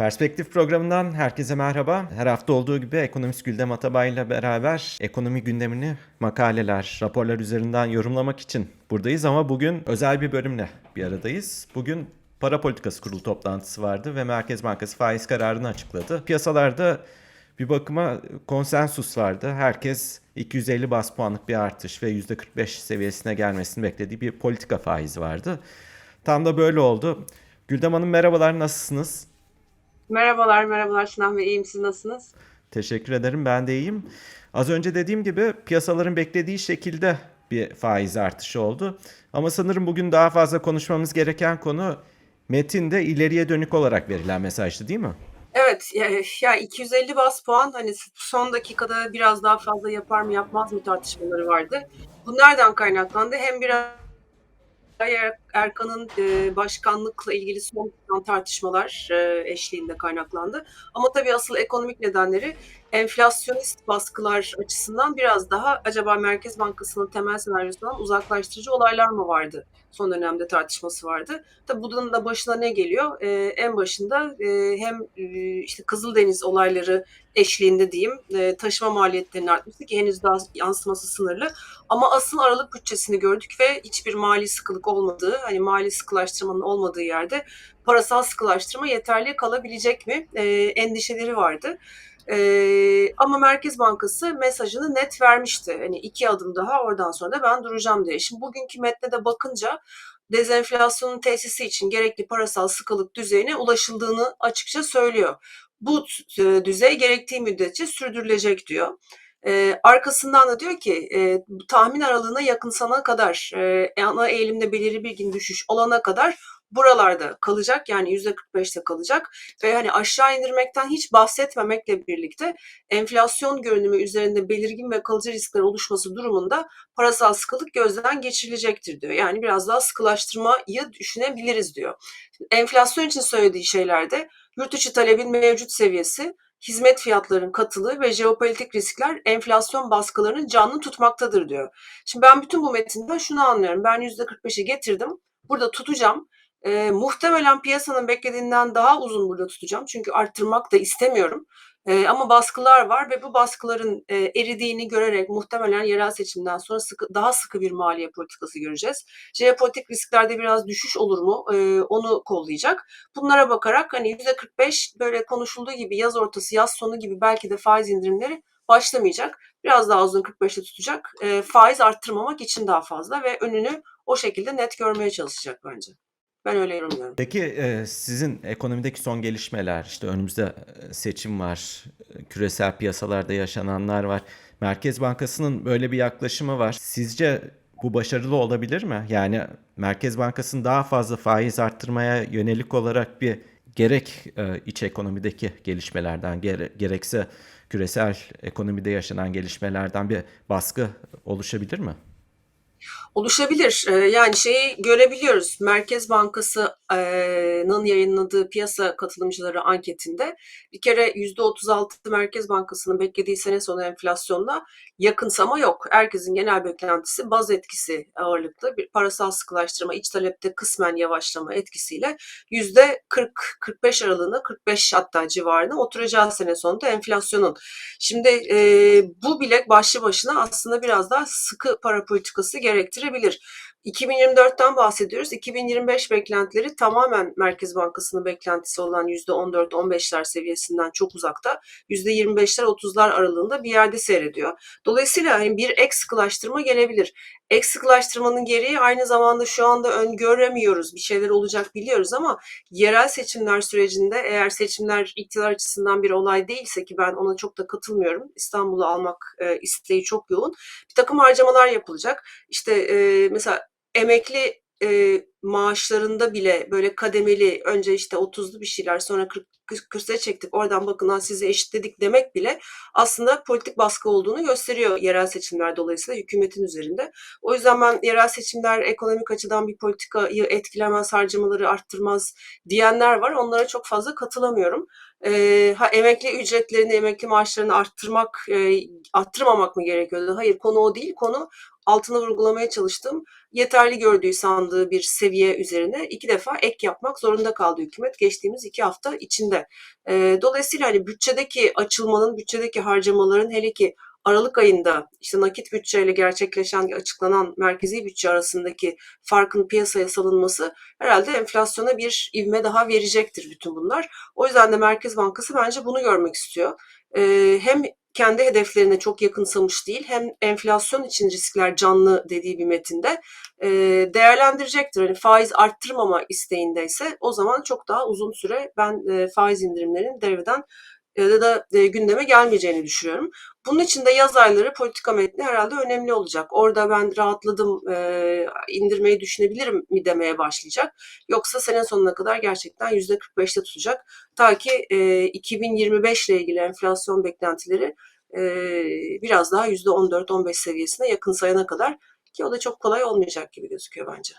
Perspektif programından herkese merhaba. Her hafta olduğu gibi ekonomist Güldem Atabay beraber ekonomi gündemini makaleler, raporlar üzerinden yorumlamak için buradayız ama bugün özel bir bölümle bir aradayız. Bugün para politikası kurulu toplantısı vardı ve Merkez Bankası faiz kararını açıkladı. Piyasalarda bir bakıma konsensus vardı. Herkes 250 bas puanlık bir artış ve %45 seviyesine gelmesini beklediği bir politika faizi vardı. Tam da böyle oldu. Güldem Hanım merhabalar, nasılsınız? Merhabalar, merhabalar Sinan Bey. İyiyim, siz nasılsınız? Teşekkür ederim. Ben de iyiyim. Az önce dediğim gibi piyasaların beklediği şekilde bir faiz artışı oldu. Ama sanırım bugün daha fazla konuşmamız gereken konu metinde ileriye dönük olarak verilen mesajdı değil mi? Evet, ya, ya 250 bas puan hani son dakikada biraz daha fazla yapar mı yapmaz mı tartışmaları vardı. Bu nereden kaynaklandı? Hem biraz Erkan'ın e, başkanlıkla ilgili son tartışmalar e, eşliğinde kaynaklandı. Ama tabii asıl ekonomik nedenleri enflasyonist baskılar açısından biraz daha acaba Merkez Bankası'nın temel senaryosundan uzaklaştırıcı olaylar mı vardı? Son dönemde tartışması vardı. Tabii bunun da başına ne geliyor? E, en başında e, hem e, işte Kızıldeniz olayları eşliğinde diyeyim e, taşıma maliyetlerinin artması ki henüz daha yansıması sınırlı. Ama asıl aralık bütçesini gördük ve hiçbir mali sıkılık olmadığı, hani mali sıkılaştırmanın olmadığı yerde parasal sıkılaştırma yeterli kalabilecek mi e, endişeleri vardı. E, ama Merkez Bankası mesajını net vermişti. Hani iki adım daha oradan sonra da ben duracağım diye. Şimdi bugünkü metne de bakınca dezenflasyonun tesisi için gerekli parasal sıkılık düzeyine ulaşıldığını açıkça söylüyor. Bu e, düzey gerektiği müddetçe sürdürülecek diyor. E, arkasından da diyor ki e, tahmin aralığına yakınsana kadar e, ana eğilimde belirli bir gün düşüş olana kadar buralarda kalacak yani yüzde 45'te kalacak ve hani aşağı indirmekten hiç bahsetmemekle birlikte enflasyon görünümü üzerinde belirgin ve kalıcı riskler oluşması durumunda parasal sıkılık gözden geçirilecektir diyor. Yani biraz daha sıkılaştırmayı düşünebiliriz diyor. Enflasyon için söylediği şeylerde yurt içi talebin mevcut seviyesi, hizmet fiyatlarının katılığı ve jeopolitik riskler enflasyon baskılarını canlı tutmaktadır diyor. Şimdi ben bütün bu metinden şunu anlıyorum. Ben %45'i getirdim. Burada tutacağım. E, muhtemelen piyasanın beklediğinden daha uzun burada tutacağım. Çünkü arttırmak da istemiyorum. E, ama baskılar var ve bu baskıların e, eridiğini görerek muhtemelen yerel seçimden sonra sıkı, daha sıkı bir maliye politikası göreceğiz. Jeopolitik risklerde biraz düşüş olur mu e, onu kollayacak. Bunlara bakarak hani %45 böyle konuşulduğu gibi yaz ortası yaz sonu gibi belki de faiz indirimleri başlamayacak. Biraz daha uzun 45'te tutacak. E, faiz arttırmamak için daha fazla ve önünü o şekilde net görmeye çalışacak bence. Ben öyle yorumluyorum. Peki e, sizin ekonomideki son gelişmeler, işte önümüzde e, seçim var, e, küresel piyasalarda yaşananlar var. Merkez Bankası'nın böyle bir yaklaşımı var. Sizce bu başarılı olabilir mi? Yani Merkez Bankası'nın daha fazla faiz arttırmaya yönelik olarak bir gerek iç ekonomideki gelişmelerden gere- gerekse küresel ekonomide yaşanan gelişmelerden bir baskı oluşabilir mi? Oluşabilir. Ee, yani şeyi görebiliyoruz. Merkez Bankası'nın yayınladığı piyasa katılımcıları anketinde bir kere %36 Merkez Bankası'nın beklediği sene sonu enflasyonla yakınsama yok. Herkesin genel beklentisi baz etkisi ağırlıklı bir parasal sıkılaştırma, iç talepte kısmen yavaşlama etkisiyle %40-45 aralığına 45 hatta civarına oturacağı sene sonunda enflasyonun. Şimdi e, bu bile başlı başına aslında biraz daha sıkı para politikası gerektirebilir. 2024'ten bahsediyoruz. 2025 beklentileri tamamen Merkez Bankası'nın beklentisi olan %14-15'ler seviyesinden çok uzakta. %25'ler 30'lar aralığında bir yerde seyrediyor. Dolayısıyla hani bir ek sıkılaştırma gelebilir. Ek sıkılaştırmanın gereği aynı zamanda şu anda öngöremiyoruz. Bir şeyler olacak biliyoruz ama yerel seçimler sürecinde eğer seçimler iktidar açısından bir olay değilse ki ben ona çok da katılmıyorum. İstanbul'u almak e, isteği çok yoğun. Bir takım harcamalar yapılacak. İşte e, mesela emekli e, maaşlarında bile böyle kademeli önce işte 30'lu bir şeyler sonra 40 40'a çektik oradan bakın ha sizi eşitledik demek bile aslında politik baskı olduğunu gösteriyor yerel seçimler dolayısıyla hükümetin üzerinde. O yüzden ben yerel seçimler ekonomik açıdan bir politikayı etkilemez, harcamaları arttırmaz diyenler var. Onlara çok fazla katılamıyorum. Ee, ha emekli ücretlerini, emekli maaşlarını arttırmak, e, arttırmamak mı gerekiyordu? Hayır, konu o değil. Konu altını vurgulamaya çalıştım. Yeterli gördüğü sandığı bir seviye üzerine iki defa ek yapmak zorunda kaldı hükümet geçtiğimiz iki hafta içinde. Dolayısıyla hani bütçedeki açılmanın, bütçedeki harcamaların hele ki Aralık ayında işte nakit bütçeyle gerçekleşen açıklanan merkezi bütçe arasındaki farkın piyasaya salınması herhalde enflasyona bir ivme daha verecektir bütün bunlar. O yüzden de Merkez Bankası bence bunu görmek istiyor. Ee, hem kendi hedeflerine çok yakınsamış değil hem enflasyon için riskler canlı dediği bir metinde e, değerlendirecektir. Hani faiz arttırmama isteğindeyse o zaman çok daha uzun süre ben e, faiz indirimlerinin devreden ya da e, gündeme gelmeyeceğini düşünüyorum. Bunun için de yaz ayları politika metni herhalde önemli olacak. Orada ben rahatladım, e, indirmeyi düşünebilirim mi demeye başlayacak. Yoksa sene sonuna kadar gerçekten %45'te tutacak. Ta ki e, 2025 ile ilgili enflasyon beklentileri e, biraz daha %14-15 seviyesine yakın sayana kadar ki o da çok kolay olmayacak gibi gözüküyor bence.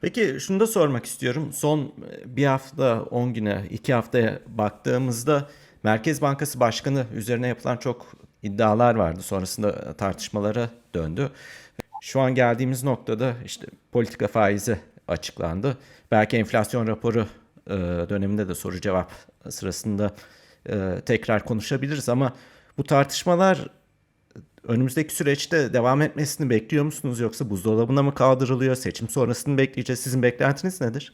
Peki şunu da sormak istiyorum. Son e, bir hafta, 10 güne, 2 haftaya baktığımızda Merkez Bankası Başkanı üzerine yapılan çok iddialar vardı. Sonrasında tartışmalara döndü. Şu an geldiğimiz noktada işte politika faizi açıklandı. Belki enflasyon raporu e, döneminde de soru cevap sırasında e, tekrar konuşabiliriz ama bu tartışmalar önümüzdeki süreçte devam etmesini bekliyor musunuz yoksa buzdolabına mı kaldırılıyor? Seçim sonrasını bekleyeceğiz. Sizin beklentiniz nedir?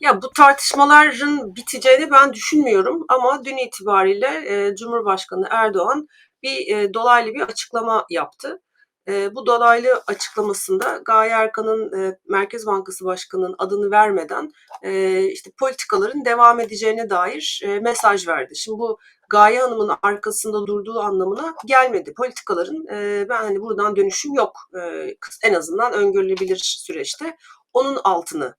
Ya bu tartışmaların biteceğini ben düşünmüyorum ama dün itibariyle e, Cumhurbaşkanı Erdoğan bir e, dolaylı bir açıklama yaptı. E, bu dolaylı açıklamasında Gaye Erkan'ın e, Merkez Bankası Başkanı'nın adını vermeden e, işte politikaların devam edeceğine dair e, mesaj verdi. Şimdi bu Gaye Hanım'ın arkasında durduğu anlamına gelmedi. Politikaların e, ben hani buradan dönüşüm yok e, en azından öngörülebilir süreçte onun altını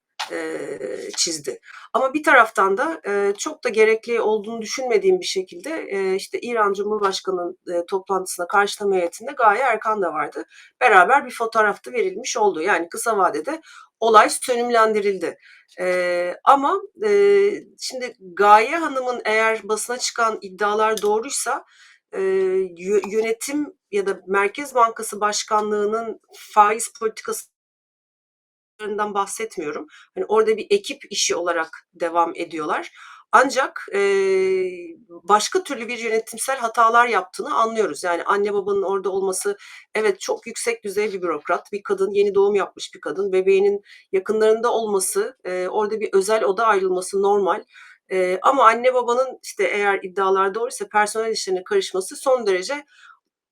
çizdi. Ama bir taraftan da çok da gerekli olduğunu düşünmediğim bir şekilde işte İran Cumhurbaşkanı'nın toplantısına karşılama heyetinde Gaye Erkan da vardı. Beraber bir fotoğrafta verilmiş oldu. Yani kısa vadede olay sönümlendirildi. E, ama e, şimdi Gaye Hanım'ın eğer basına çıkan iddialar doğruysa e, yönetim ya da Merkez Bankası Başkanlığı'nın faiz politikası bahsetmiyorum. Hani orada bir ekip işi olarak devam ediyorlar. Ancak e, başka türlü bir yönetimsel hatalar yaptığını anlıyoruz. Yani anne babanın orada olması evet çok yüksek düzey bir bürokrat, bir kadın, yeni doğum yapmış bir kadın, bebeğinin yakınlarında olması, e, orada bir özel oda ayrılması normal. E, ama anne babanın işte eğer iddialar doğruysa personel işlerine karışması son derece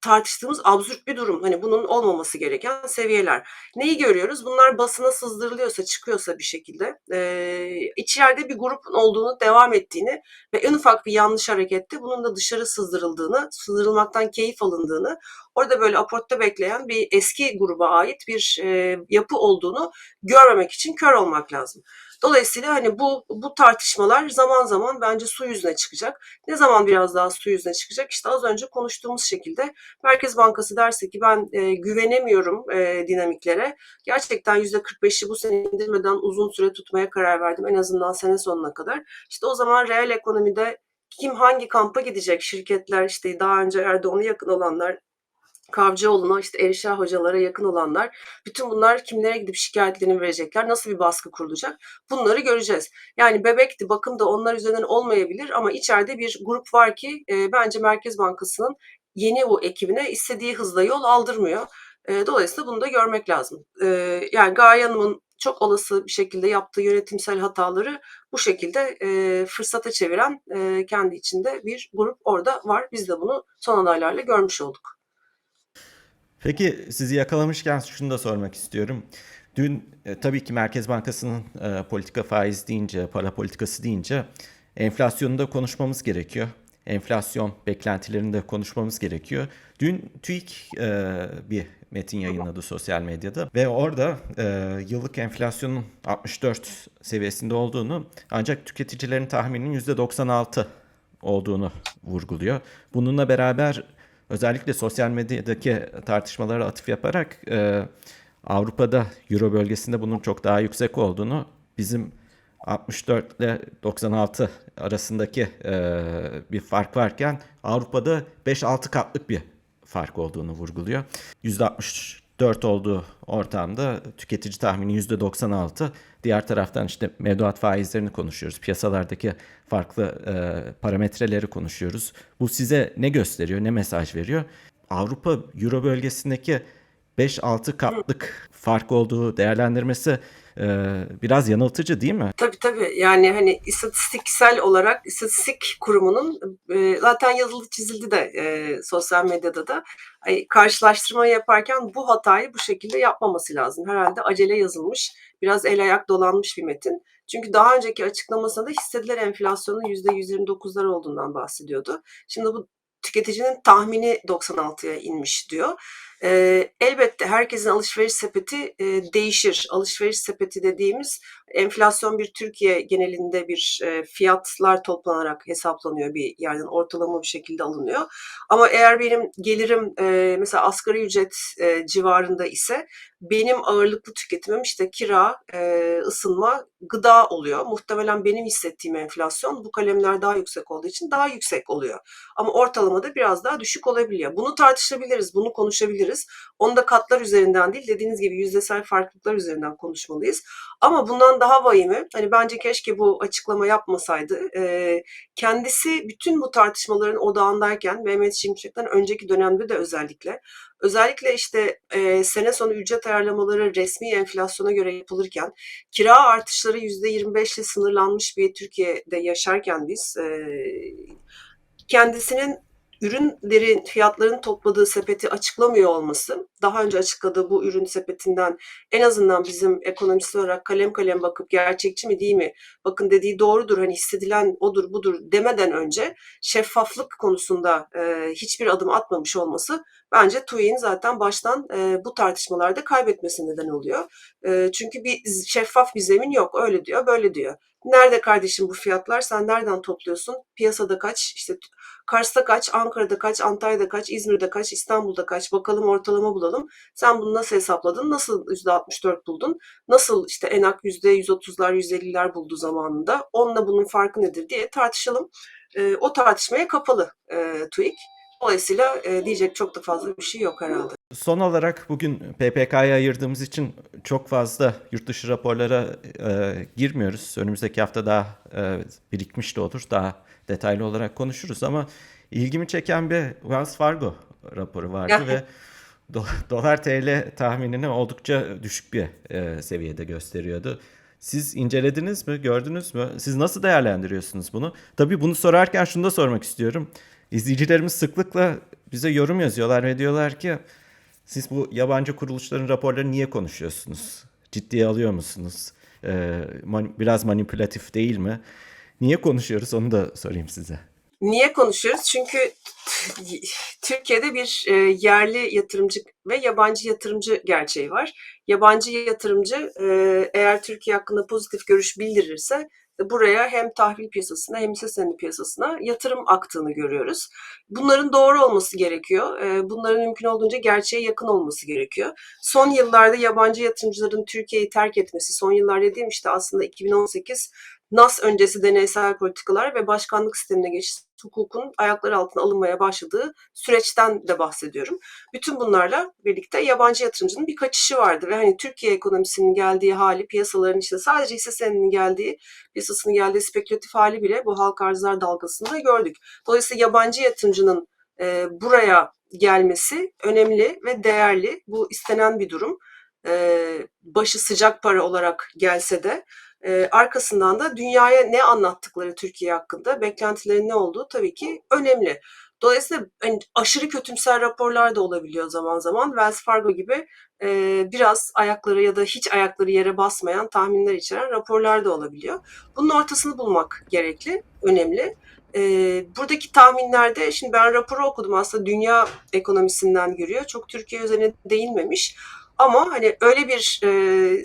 tartıştığımız absürt bir durum. Hani bunun olmaması gereken seviyeler. Neyi görüyoruz? Bunlar basına sızdırılıyorsa, çıkıyorsa bir şekilde e, içeride bir grubun olduğunu, devam ettiğini ve en ufak bir yanlış harekette bunun da dışarı sızdırıldığını, sızdırılmaktan keyif alındığını, orada böyle aportta bekleyen bir eski gruba ait bir e, yapı olduğunu görmemek için kör olmak lazım. Dolayısıyla hani bu bu tartışmalar zaman zaman bence su yüzüne çıkacak. Ne zaman biraz daha su yüzüne çıkacak? İşte az önce konuştuğumuz şekilde Merkez Bankası derse ki ben e, güvenemiyorum e, dinamiklere. Gerçekten %45'i bu sene indirmeden uzun süre tutmaya karar verdim. En azından sene sonuna kadar. İşte o zaman reel ekonomide kim hangi kampa gidecek şirketler işte daha önce Erdoğan'a yakın olanlar Kavcıoğlu'na, işte Erişah hocalara yakın olanlar, bütün bunlar kimlere gidip şikayetlerini verecekler, nasıl bir baskı kurulacak bunları göreceğiz. Yani bebekti, bakım da onlar üzerinden olmayabilir ama içeride bir grup var ki e, bence Merkez Bankası'nın yeni bu ekibine istediği hızla yol aldırmıyor. E, dolayısıyla bunu da görmek lazım. E, yani Gaye Hanım'ın çok olası bir şekilde yaptığı yönetimsel hataları bu şekilde e, fırsata çeviren e, kendi içinde bir grup orada var. Biz de bunu son adaylarla görmüş olduk. Peki sizi yakalamışken şunu da sormak istiyorum. Dün e, tabii ki Merkez Bankası'nın e, politika faiz deyince, para politikası deyince enflasyonu da konuşmamız gerekiyor. enflasyon beklentilerini de konuşmamız gerekiyor. Dün TÜİK e, bir metin yayınladı sosyal medyada ve orada e, yıllık enflasyonun 64 seviyesinde olduğunu ancak tüketicilerin tahmininin %96 olduğunu vurguluyor. Bununla beraber özellikle sosyal medyadaki tartışmalara atıf yaparak e, Avrupa'da Euro bölgesinde bunun çok daha yüksek olduğunu bizim 64 ile 96 arasındaki e, bir fark varken Avrupa'da 5-6 katlık bir fark olduğunu vurguluyor. %64 olduğu ortamda tüketici tahmini %96. Diğer taraftan işte mevduat faizlerini konuşuyoruz. Piyasalardaki farklı e, parametreleri konuşuyoruz. Bu size ne gösteriyor, ne mesaj veriyor? Avrupa Euro bölgesindeki 5-6 katlık fark olduğu değerlendirmesi e, biraz yanıltıcı değil mi? Tabii tabii. Yani hani istatistiksel olarak istatistik kurumunun e, zaten yazılı çizildi de e, sosyal medyada da karşılaştırma yaparken bu hatayı bu şekilde yapmaması lazım. Herhalde acele yazılmış, biraz el ayak dolanmış bir metin. Çünkü daha önceki açıklamasında da hissedilen enflasyonun %129'lar olduğundan bahsediyordu. Şimdi bu tüketicinin tahmini 96'ya inmiş diyor. E, elbette herkesin alışveriş sepeti e, değişir. Alışveriş sepeti dediğimiz enflasyon bir Türkiye genelinde bir e, fiyatlar toplanarak hesaplanıyor bir yerden ortalama bir şekilde alınıyor. Ama eğer benim gelirim e, mesela asgari ücret e, civarında ise benim ağırlıklı tüketimim işte kira, e, ısınma, gıda oluyor. Muhtemelen benim hissettiğim enflasyon bu kalemler daha yüksek olduğu için daha yüksek oluyor. Ama ortalamada biraz daha düşük olabiliyor. Bunu tartışabiliriz, bunu konuşabiliriz. Onu da katlar üzerinden değil, dediğiniz gibi yüzdesel farklılıklar üzerinden konuşmalıyız. Ama bundan daha vahimi, hani bence keşke bu açıklama yapmasaydı. Kendisi bütün bu tartışmaların odağındayken Mehmet Şimşek'ten önceki dönemde de özellikle özellikle işte sene sonu ücret ayarlamaları resmi enflasyona göre yapılırken kira artışları %25 ile sınırlanmış bir Türkiye'de yaşarken biz kendisinin ürünlerin fiyatlarını topladığı sepeti açıklamıyor olması, daha önce açıkladığı bu ürün sepetinden en azından bizim ekonomist olarak kalem kalem bakıp gerçekçi mi değil mi, bakın dediği doğrudur, hani hissedilen odur budur demeden önce şeffaflık konusunda e, hiçbir adım atmamış olması bence TÜİK'in zaten baştan e, bu tartışmalarda kaybetmesi neden oluyor. E, çünkü bir şeffaf bir zemin yok, öyle diyor, böyle diyor. Nerede kardeşim bu fiyatlar? Sen nereden topluyorsun? Piyasada kaç? İşte Kars'ta kaç? Ankara'da kaç? Antalya'da kaç? İzmir'de kaç? İstanbul'da kaç? Bakalım ortalama bulalım. Sen bunu nasıl hesapladın? Nasıl %64 buldun? Nasıl işte enak %130'lar, %150'ler buldu zamanında? Onunla bunun farkı nedir diye tartışalım. E, o tartışmaya kapalı e, TÜİK. Dolayısıyla e, diyecek çok da fazla bir şey yok herhalde. Son olarak bugün PPK'ya ayırdığımız için çok fazla yurt dışı raporlara e, girmiyoruz. Önümüzdeki hafta daha e, birikmiş de olur. Daha detaylı olarak konuşuruz ama ilgimi çeken bir Wells Fargo raporu vardı ve do- dolar TL tahminini oldukça düşük bir e, seviyede gösteriyordu. Siz incelediniz mi, gördünüz mü? Siz nasıl değerlendiriyorsunuz bunu? Tabii bunu sorarken şunu da sormak istiyorum. İzleyicilerimiz sıklıkla bize yorum yazıyorlar ve diyorlar ki siz bu yabancı kuruluşların raporlarını niye konuşuyorsunuz? Ciddiye alıyor musunuz? Ee, man- biraz manipülatif değil mi? Niye konuşuyoruz onu da sorayım size. Niye konuşuyoruz? Çünkü Türkiye'de bir e, yerli yatırımcı ve yabancı yatırımcı gerçeği var. Yabancı yatırımcı e, eğer Türkiye hakkında pozitif görüş bildirirse buraya hem tahvil piyasasına hem hisse senedi piyasasına yatırım aktığını görüyoruz. Bunların doğru olması gerekiyor. E, bunların mümkün olduğunca gerçeğe yakın olması gerekiyor. Son yıllarda yabancı yatırımcıların Türkiye'yi terk etmesi, son yıllar dediğim işte aslında 2018 NAS öncesi deneysel politikalar ve başkanlık sistemine geçiş hukukun ayakları altına alınmaya başladığı süreçten de bahsediyorum. Bütün bunlarla birlikte yabancı yatırımcının bir kaçışı vardı ve hani Türkiye ekonomisinin geldiği hali, piyasaların işte sadece hisse senedinin geldiği, piyasasının geldiği spekülatif hali bile bu halka arzlar dalgasında gördük. Dolayısıyla yabancı yatırımcının e, buraya gelmesi önemli ve değerli. Bu istenen bir durum. E, başı sıcak para olarak gelse de e, arkasından da dünyaya ne anlattıkları Türkiye hakkında, beklentilerin ne olduğu tabii ki önemli. Dolayısıyla hani aşırı kötümser raporlar da olabiliyor zaman zaman. Wells Fargo gibi e, biraz ayakları ya da hiç ayakları yere basmayan tahminler içeren raporlar da olabiliyor. Bunun ortasını bulmak gerekli, önemli. E, buradaki tahminlerde, şimdi ben raporu okudum aslında dünya ekonomisinden görüyor. Çok Türkiye üzerine değinmemiş. Ama hani öyle bir e,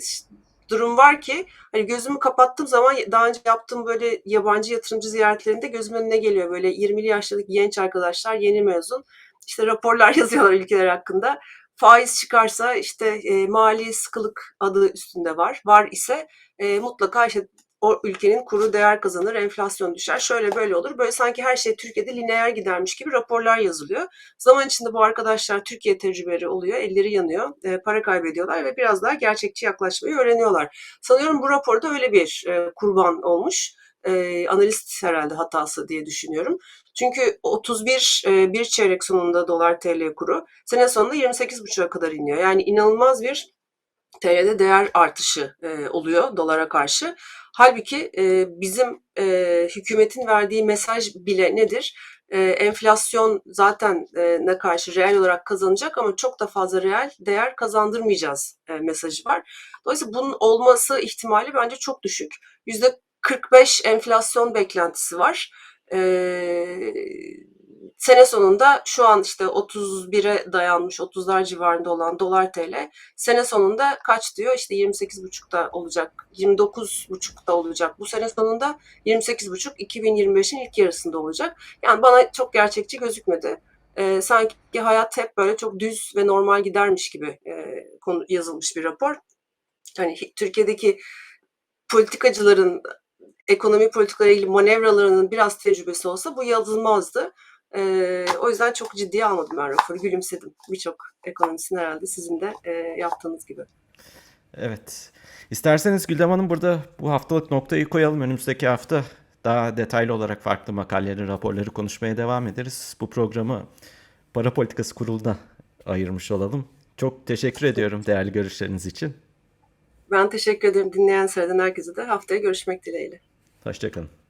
durum var ki hani gözümü kapattığım zaman daha önce yaptığım böyle yabancı yatırımcı ziyaretlerinde gözümün önüne geliyor. Böyle 20'li yaşlardaki genç arkadaşlar yeni mezun. İşte raporlar yazıyorlar ülkeler hakkında. Faiz çıkarsa işte e, mali sıkılık adı üstünde var. Var ise e, mutlaka işte o ülkenin kuru değer kazanır, enflasyon düşer, şöyle böyle olur. Böyle sanki her şey Türkiye'de lineer gidermiş gibi raporlar yazılıyor. Zaman içinde bu arkadaşlar Türkiye tecrübeleri oluyor, elleri yanıyor, e, para kaybediyorlar ve biraz daha gerçekçi yaklaşmayı öğreniyorlar. Sanıyorum bu raporda öyle bir e, kurban olmuş. E, analist herhalde hatası diye düşünüyorum. Çünkü 31 e, bir çeyrek sonunda dolar TL kuru sene sonunda 28,5'a kadar iniyor. Yani inanılmaz bir TL'de değer artışı e, oluyor dolara karşı. Halbuki e, bizim e, hükümetin verdiği mesaj bile nedir? E, enflasyon zaten e, ne karşı reel olarak kazanacak ama çok da fazla reel değer kazandırmayacağız e, mesajı var. Dolayısıyla bunun olması ihtimali bence çok düşük. Yüzde 45 enflasyon beklentisi var. E, sene sonunda şu an işte 31'e dayanmış 30'lar civarında olan dolar TL sene sonunda kaç diyor? İşte 28,5'da olacak 29,5'da olacak. Bu sene sonunda 28,5 2025'in ilk yarısında olacak. Yani bana çok gerçekçi gözükmedi. Ee, sanki hayat hep böyle çok düz ve normal gidermiş gibi e, konu yazılmış bir rapor. Hani Türkiye'deki politikacıların ekonomi politikaları ilgili manevralarının biraz tecrübesi olsa bu yazılmazdı. Ee, o yüzden çok ciddiye almadım ben raporu. Gülümsedim. Birçok ekonomistin herhalde sizin de e, yaptığınız gibi. Evet. İsterseniz Güldem Hanım burada bu haftalık noktayı koyalım. Önümüzdeki hafta daha detaylı olarak farklı makaleleri, raporları konuşmaya devam ederiz. Bu programı Para Politikası Kurulu'na ayırmış olalım. Çok teşekkür ediyorum değerli görüşleriniz için. Ben teşekkür ederim dinleyen sıradan herkese de. Haftaya görüşmek dileğiyle. Hoşçakalın.